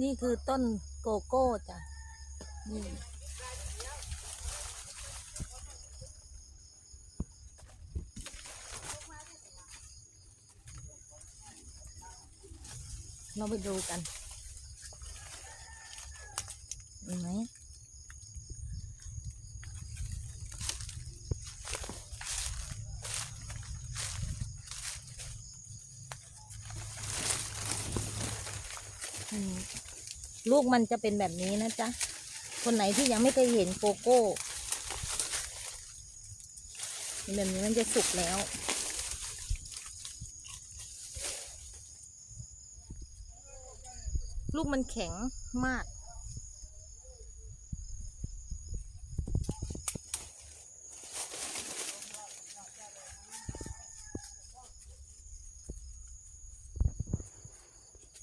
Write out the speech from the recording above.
นี่คือต้นโกโก้จ้ะนี่เราไปดูกันเห็นไหมอืม ลูกมันจะเป็นแบบนี้นะจ๊ะ คนไหนที่ยังไม่เคยเห็นโกโก้แบบนี้มันจะสุกแล้ว ลูกมันแข็งมาก